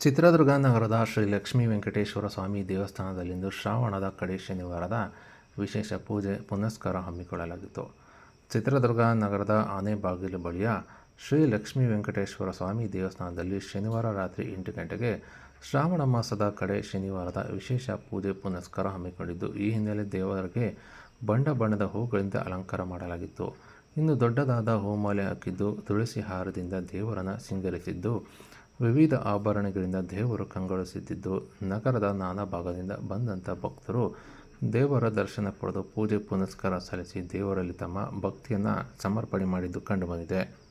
ಚಿತ್ರದುರ್ಗ ನಗರದ ಶ್ರೀ ಲಕ್ಷ್ಮೀ ವೆಂಕಟೇಶ್ವರ ಸ್ವಾಮಿ ದೇವಸ್ಥಾನದಲ್ಲಿಂದು ಶ್ರಾವಣದ ಕಡೆ ಶನಿವಾರದ ವಿಶೇಷ ಪೂಜೆ ಪುನಸ್ಕಾರ ಹಮ್ಮಿಕೊಳ್ಳಲಾಗಿತ್ತು. ಚಿತ್ರದುರ್ಗ ನಗರದ ಆನೆಬಾಗಿಲು ಬಳಿಯ ಶ್ರೀ ಲಕ್ಷ್ಮೀ ವೆಂಕಟೇಶ್ವರ ಸ್ವಾಮಿ ದೇವಸ್ಥಾನದಲ್ಲಿ ಶನಿವಾರ ರಾತ್ರಿ ಎಂಟು ಗಂಟೆಗೆ ಶ್ರಾವಣ ಮಾಸದ ಕಡೆ ಶನಿವಾರದ ವಿಶೇಷ ಪೂಜೆ ಪುನಸ್ಕಾರ ಹಮ್ಮಿಕೊಂಡಿದ್ದು, ಈ ಹಿನ್ನೆಲೆ ದೇವರಿಗೆ ಬಣ್ಣ ಬಣ್ಣದ ಹೂಗಳಿಂದ ಅಲಂಕಾರ ಮಾಡಲಾಗಿತ್ತು. ಇನ್ನು ದೊಡ್ಡದಾದ ಹೂಮಾಲೆ ಹಾಕಿದ್ದು, ತುಳಸಿ ಹಾರದಿಂದ ದೇವರನ್ನು ಸಿಂಗರಿಸಿದ್ದು ವಿವಿಧ ಆಭರಣಗಳಿಂದ ದೇವರು ಕಂಗೊಳಿಸುತ್ತಿದ್ದು ನಗರದ ನಾನಾ ಭಾಗದಿಂದ ಬಂದಂಥ ಭಕ್ತರು ದೇವರ ದರ್ಶನ ಪಡೆದು ಪೂಜೆ ಪುನಸ್ಕಾರ ಸಲ್ಲಿಸಿ ದೇವರಲ್ಲಿ ತಮ್ಮ ಭಕ್ತಿಯನ್ನು ಸಮರ್ಪಣೆ ಮಾಡಿದ್ದು ಕಂಡುಬಂದಿದೆ.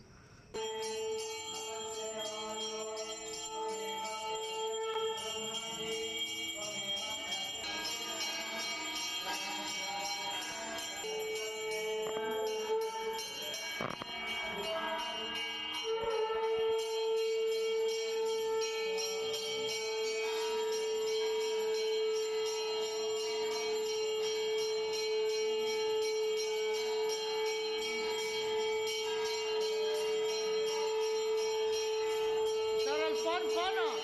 solo.